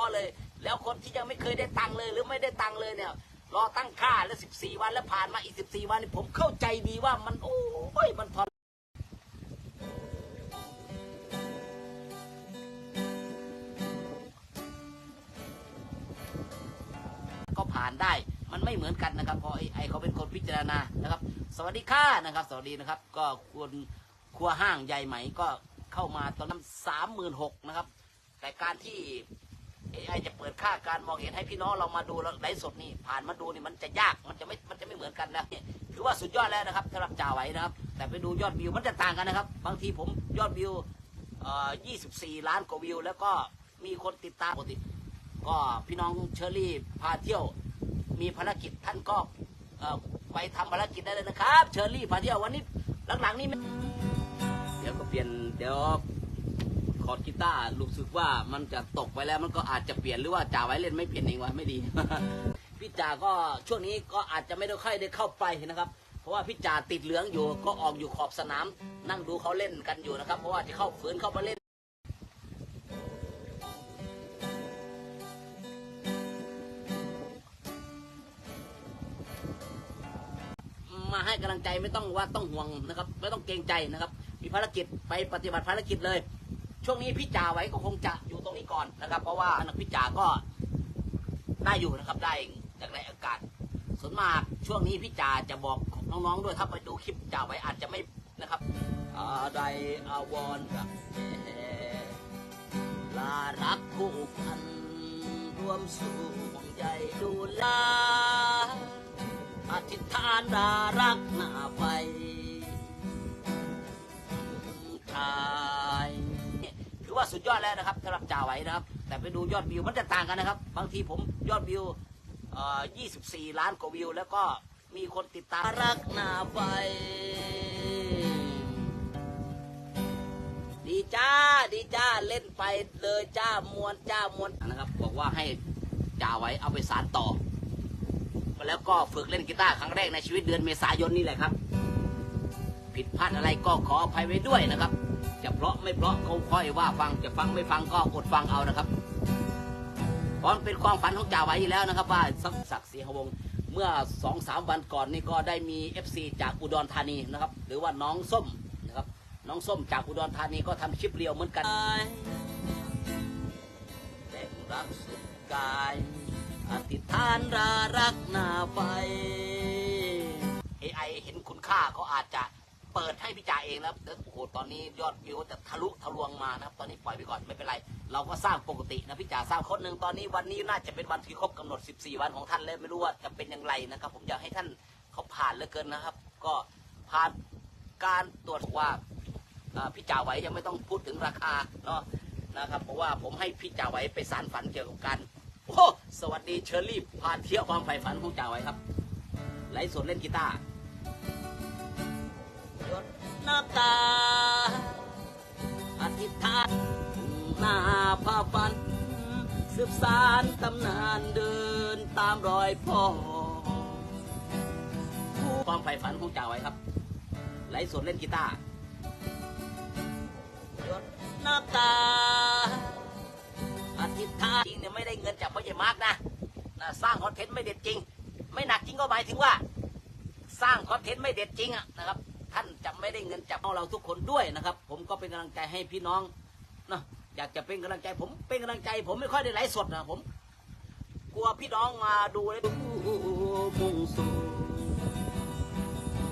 อเลย แล้วคนที่ยังไม่เคยได้ตังค์เลย หรือไม่ได้ตังค์เลยเนี่ย รอตั้งค่าแล้วสิบสี่วันแล้วผ่านมาอีกสิบสี่วันนี่ผมเข้าใจดีว่ามันโอ้ยมันทรก็ผ่านได้มันไม่เหมือนกันนะครับเพราะไอ้ไอเขาเป็นคนพิจารณานะครับ สวัสดีค่ะนะครับ สวัสดีนะครับ ก็ควรครัวห้างใหญ่ไหมก็เข้ามาตอนนั้นสามหมื่นหกนะครับ แต่การที่ ไอจะเปิดค่าการมองเห็นให้พี่น้องเรามาดูแล้วไลฟ์สดนี่ผ่านมาดูนี่มันจะยากมันจะไม่มันจะไม่เหมือนกันนะถือว่าสุดยอดแล้วนะครับสำหรับจ่าไหวนะครับ แต่ไปดูยอดวิวมันจะต่างกันนะครับ บางทีผมยอดวิวเอ่อ24 ล้านกว่าวิว แล้วก็มีคนติดตามปกติก็พี่น้องเชอรี่พาเที่ยว มีภารกิจท่านก็เอ่อไปทำภารกิจได้เลยนะครับ เชอรี่พาเที่ยววันนี้หลังๆนี่ไม่เดี๋ยวก็เปลี่ยนเดี๋ยว อร์ดกีตาร์รู้สึกว่ามันจะตกไปแล้วมันก็อาจจะเปลี่ยนหรือว่าจ่าไว้เล่นไม่เปลี่ยนเองวะไม่ดี พี่จ่าก็ช่วงนี้ก็อาจจะไม่ได้ค่อยได้เข้าไปนะครับ เพราะว่าพี่จ่าติดเหลืองอยู่ก็ออกอยู่ขอบสนาม นั่งดูเขาเล่นกันอยู่นะครับ เพราะว่าจะเข้าฝืนเข้ามาเล่นมาให้กำลังใจไม่ต้องว่าต้องห่วงนะครับ ไม่ต้องเกรงใจนะครับ มีภารกิจไปปฏิบัติภารกิจเลย ช่วงนี้พี่จ่าไว้ก็คงจะอยู่ตรงนี้ก่อนนะครับ เพราะว่านักพี่จ่าก็ได้อยู่นะครับได้จากในอากาศส่วนมากช่วงนี้พี่จ่าจะบอกน้องๆด้วยถ้าไปดูคลิปจ่าไว้อาจจะไม่นะครับอะไรอาวรกับลารักคู่พันรวมสู่ห่วงใยดูแลอธิษฐานดารักหน้าไปชา ว่าสุดยอดแล้วนะครับสำหรับจ่าไว้นะครับ แต่ไปดูยอดวิวมันจะต่างกันนะครับ บางทีผมยอดวิวเอ่อ24 ล้านกว่าวิว แล้วก็มีคนติดตามรักหน้าไปดีจ้าดีจ้าเล่นไปเลยจ้ามวนจ้ามวนนะครับบอกว่าให้จ่าไว้เอาไปสารต่อ แล้วก็ฝึกเล่นกีตาร์ครั้งแรกในชีวิตเดือนเมษายนนี่แหละครับ ผิดพลาดอะไรก็ขออภัยไว้ด้วยนะครับ จะเพราะไม่เพราะเขาค่อยว่าฟังจะฟังไม่ฟังก็อดฟังเอานะครับเพราะมันเป็นความฝันของจ่าไว้อยู่แล้วนะครับ ว่าสักศักดิ์ศรีหวงเมื่อสองสามวันก่อนนี่ก็ได้มี FC จากอุดรธานีนะครับ หรือว่าน้องส้มนะครับ น้องส้มจากอุดรธานีก็ทำคลิปเรียวเหมือนกันแต่รักสุดกายอธิษฐานรารักหน้าไฟ AI เห็นคุณค่าเขาอาจจะ เปิดให้พี่จ่าเองนะครับแต่โอ้โหตอนนี้ยอดวิวจะทะลุทะลวงมานะครับ ตอนนี้ปล่อยไปก่อนไม่เป็นไร เราก็สร้างปกตินะพี่จ่าสร้างคนหนึ่งตอนนี้วันนี้น่าจะเป็นวันที่ครบกำหนด 14 วันของท่านแล้วไม่รู้ว่าจะเป็นอย่างไรนะครับ ผมอยากให้ท่านเขาผ่านเหลือเกินนะครับ ก็ผ่านการตรวจว่าอ่าพี่จ่าไหวยังไม่ต้องพูดถึงราคาเนาะนะครับ เพราะว่าผมให้พี่จ่าไหวไปสารฝันเกี่ยวกับการโอ้สวัสดีเชอรี่พาเที่ยวความใฝ่ฝันของจ่าไว้ครับไลฟ์สดเล่นกีตาร์ ยดหน้าตา อธิษฐานหน้าพาฝัน สืบสารตำนานเดินตามรอยพ่อความใฝ่ฝันของจ่าไว้ครับไลฟ์สดเล่นกีตาร์ยดหน้าตา อธิษฐานจริงเนี่ยไม่ได้เงินจากพ่อใหญ่มาร์กนะนะสร้างคอนเทนต์ไม่เด็ดจริง ไม่หนักจริงก็หมายถึงว่า สร้างคอนเทนต์ไม่เด็ดจริงอะนะครับ ท่านจะไม่ได้เงินจากเราทุกคนด้วยนะครับ ผมก็เป็นกำลังใจให้พี่น้องนะอยากจะเป็นกำลังใจผมเป็นกำลังใจ ผมไม่ค่อยได้ไลฟ์สดนะผม กลัวพี่น้องมาดูแล้วมุ่งสู่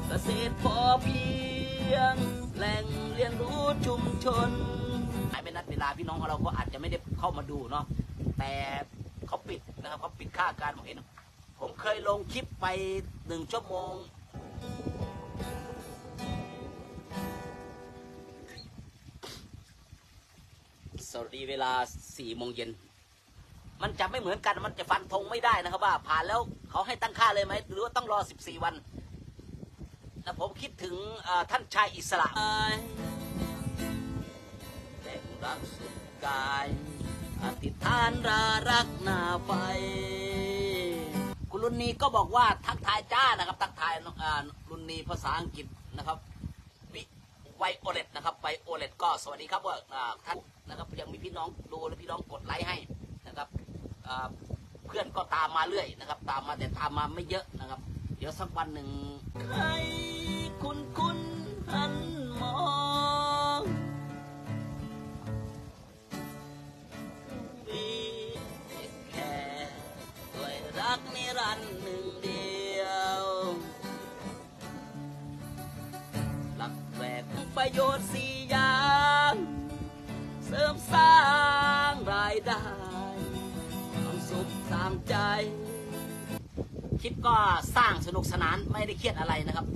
เกษตรพอเพียง แหล่งเรียนรู้ชุมชนหายไปนัดเวลาพี่น้องของเราก็อาจจะไม่ได้เข้ามาดูเนาะแต่เขาปิดนะครับเขาปิดค่าการมองเห็นผมเคยลงคลิปไปหนึ่งชั่วโมง วัสดีเวลาสี่โมงเย็นมันจะไม่เหมือนกันมันจะฟันธงไม่ได้นะครับว่า ผ่านแล้วเขาให้ตั้งค่าเลยไหมหรือว่าต้องรอสิบสี่วันแต่ผมคิดถึงท่านชายอิสระแต่รักสุดกายอธิษฐานรารักหน้าไฟคุณรุนนีก็บอกว่าทักทายจ้านะครับ ทักทายน้องอ่ารุนนีภาษาอังกฤษนะครับ ไวโอเลตนะครับไวโอเลตก็สวัสดีครับว่าท่านนะครับยังมีพี่น้องดูและพี่น้องกดไลค์ให้นะครับเพื่อนก็ตามมาเรื่อยนะครับ ตามมาแต่ตามมาไม่เยอะนะครับ เดี๋ยวสักวันหนึ่งใครคุณคุณหันมองมีแค่ด้วยรักนิรันดร์หนึ่งเดียว ประโยชน์สี่อย่าง เสริมสร้างรายได้ความสุขตามใจ คลิปก็สร้างสนุกสนานไม่ได้เครียดอะไรนะครับ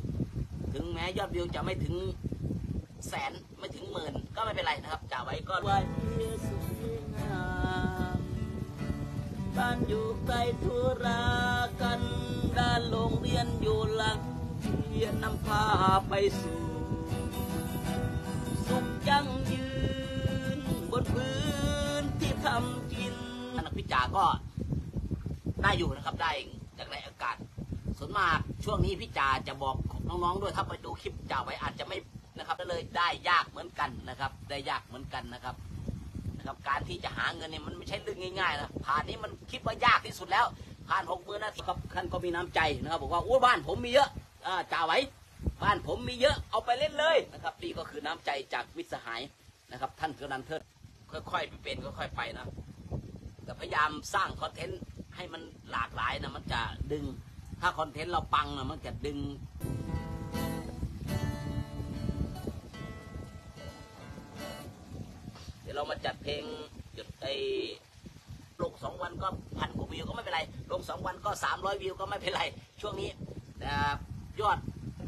ถึงแม้ยอดวิวจะไม่ถึงแสนไม่ถึงหมื่นก็ไม่เป็นไรนะครับจ่าไว้ก็ไว้สวยงามบ้านอยู่ไกลธุระกันด้านโรงเรียนอยู่หลังเรียนนำพาไปสู่ ยั่งยืน บนพื้นที่ทำกินนักพิจาก็ได้อยู่นะครับได้จากในอากาศส่วนมากช่วงนี้พี่จาจะบอกน้องๆด้วยถ้าไปดูคลิปจ่าไว้อาจจะไม่นะครับก็เลยได้ยากเหมือนกันนะครับ ได้ยากเหมือนกันนะครับนะครับ การที่จะหาเงินเนี่ยมันไม่ใช่เรื่องง่ายๆนะผ่านนี้มันคิดว่ายากที่สุดแล้วผ่านหกมือนาทีครับท่านก็มีน้ำใจนะครับบอกว่าโอ้บ้านผมมีเยอะอ่าจ่าไว้ บ้านผมมีเยอะเอาไปเล่นเลยนะครับนี่ก็คือน้ำใจจากมิตรสหายนะครับ ท่านกำนันเทิดค่อยๆไปเป็นค่อยๆไปนะแต่พยายามสร้างคอนเทนต์ให้มันหลากหลายนะมันจะดึงถ้าคอนเทนต์เราปังนะมันจะดึงเดี๋ยวเรามาจัดเพลงจุดไอลงสองวันก็พันกว่าวิวก็ไม่เป็นไรลงสองวันก็สามร้อยวิวก็ไม่เป็นไร ช่วงนี้ยอด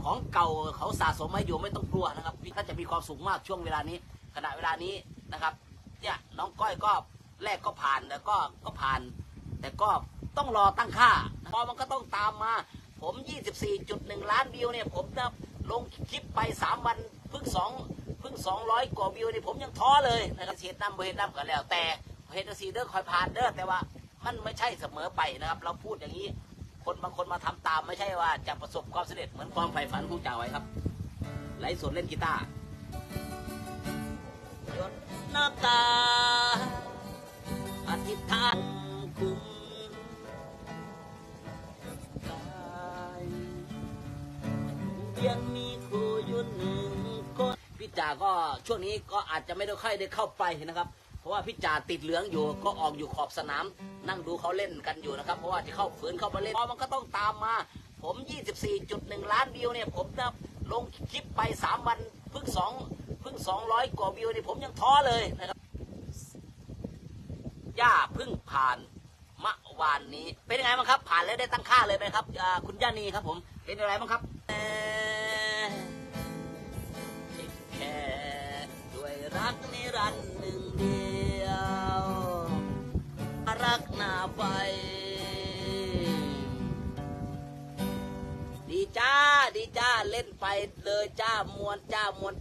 ของเก่าเขาสะสมมาอยู่ไม่ต้องกลัวนะครับท่านจะมีความสุขมากช่วงเวลานี้ ขณะเวลานี้นะครับเนี่ยน้องก้อยก็แรกก็ผ่านแล้วก็ก็ผ่าน แต่ก็ต้องรอตั้งค่าพอมันก็ต้องตามมา ผม 24.1 ล้านวิวเนี่ยผมจะลงคลิปไป 3 วันเพิ่งสองเพิ่ง 200 กว่าวิวเนี่ยผมยังท้อเลยนะครับเสียน้ำเฮ็ดน้ำก็แล้วแต่เฮดซีเดอร์คอยผ่านเด้อแต่ว่ามันไม่ใช่เสมอไปนะครับ เราพูดอย่างนี้ คนบางคนมาทำตามไม่ใช่ว่าจะประสบความสำเร็จเหมือนความใฝ่ฝันของจ่าไว้ครับไลฟ์สดเล่นกีตาร์ยดน้ำตาอธิษฐานคุ้มกายยังมีครูอยู่หนึ่งคนพี่จ่าก็ช่วงนี้ก็อาจจะไม่ได้ค่อยได้เข้าไปนะครับ เพราะว่าพี่จ่าติดเหลืองอยู่ก็ออกอยู่ขอบสนาม นั่งดูเขาเล่นกันอยู่นะครับ เพราะว่าจะเข้าฝืนเข้ามาเล่นพอมันก็ต้องตามมา ผม 24.1 ล้านวิวเนี่ย ผมจะลงคลิปไป 3 วันเพิ่งสองเพิ่ง 200 กว่าวิวเนี่ยผมยังท้อเลยนะครับย่าเพิ่งผ่านเมื่อวานนี้ เป็นยังไงบ้างครับ ผ่านแล้วได้ตั้งค่าเลยไหมครับคุณย่านีครับผมเป็นยังไงบ้างครับแค่ด้วยรักนิรันดร์ รักหน้าไปดีจ้าดีจ้าเล่นไปเลยจ้ามวนจ้ามวน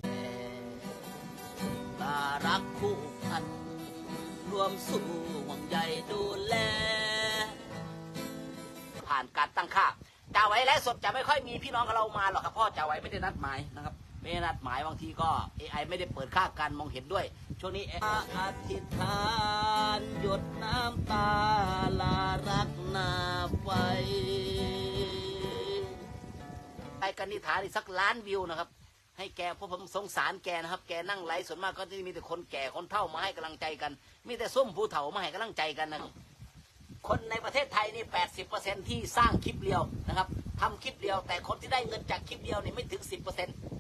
ลารักคู่พัน รวมสู่ห่วงใยดูแล ผ่านการตั้งค่าจ่าไว้และสดจะไม่ค่อยมีพี่น้องกับเรามาหรอกครับพ่อจ่าไว้ไม่ได้นัดหมายนะครับ ไม่ได้นัดหมายบางทีก็ AI ไม่ได้เปิดค่าการมองเห็นด้วย ช่วงนี้อธิษฐานหยดน้ำตาลารักนาไฟไปกันนิฐานอีกสักล้านวิวนะครับ ให้แกเพราะผมสงสารแกนะครับ แกนั่งไลฟ์ส่วนมากก็จะมีแต่คนแก่คนเฒ่ามาให้กำลังใจกัน มีแต่ส้มผู้เฒ่ามาให้กำลังใจกันนะครับคนในประเทศไทยนี่ 80%ที่สร้างคลิปเดียวนะครับทำคลิปเดียว แต่คนที่ได้เงินจากคลิปเดียวนี่ไม่ถึง 10%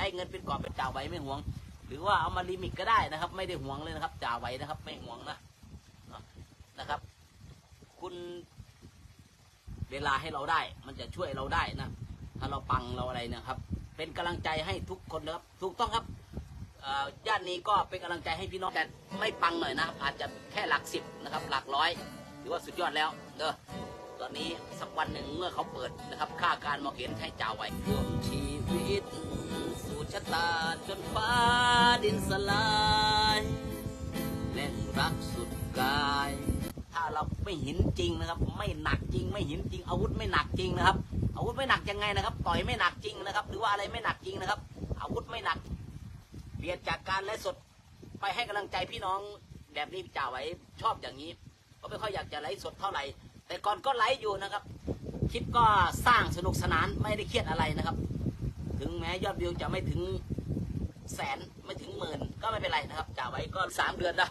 ได้เงินเป็นกอบเป็นจ่าไว้ไม่ห่วง หรือว่าเอามาลิมิตก็ได้นะครับ ไม่ได้ห่วงเลยนะครับจ่าไว้นะครับ ไม่ห่วงนะนะครับ คุณเวลาให้เราได้ มันจะช่วยเราได้นะ ถ้าเราปังเราอะไรนะครับ เป็นกำลังใจให้ทุกคนนะครับ ถูกต้องครับเอ่อย่านนี้ก็เป็นกำลังใจให้พี่น้องแต่ไม่ปังหน่อยนะอาจจะแค่หลักสิบนะครับ หลักร้อย ถือว่าสุดยอดแล้วเด้อ อนนี้สักวันหนึ่งเมื่อเขาเปิดนะครับค่าการมองเห็นให้จ่าไว้ร่วมชีวิต สู่ชะตาจนฟ้าดินสลายเล่นรักสุดกาย ถ้าเราไม่หินจริงนะครับ ไม่หนักจริง ไม่หินจริง อาวุธไม่หนักจริงนะครับ อาวุธไม่หนักยังไงนะครับ ต่อยไม่หนักจริงนะครับ หรือว่าอะไรไม่หนักจริงนะครับ อาวุธไม่หนักเปลี่ยนจากการไลฟ์สดไปให้กำลังใจพี่น้องแบบนี้จ่าไว้ชอบอย่างนี้ ก็ไม่ค่อยอยากจะไลฟ์สดเท่าไหร่ แต่ก่อนก็ไลฟ์อยู่นะครับ คลิปก็สร้างสนุกสนานไม่ได้เครียดอะไรนะครับ ถึงแม้ยอดวิวจะไม่ถึงแสนไม่ถึงหมื่นก็ไม่เป็นไรนะครับจ่าไว้ก็สามเดือนนะ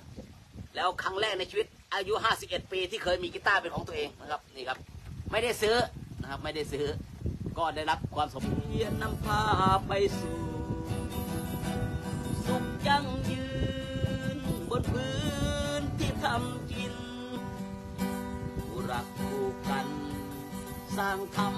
แล้วครั้งแรกในชีวิตอายุ 51 ปีที่เคยมีกีตาร์เป็นของตัวเองนะครับนี่ครับ ไม่ได้ซื้อนะครับไม่ได้ซื้อ ก็ได้รับความสมเยียนนำพาไปสู่ สุขยั่งยืน บนพื้นที่ทำ รักคู่กัน สร้างคำ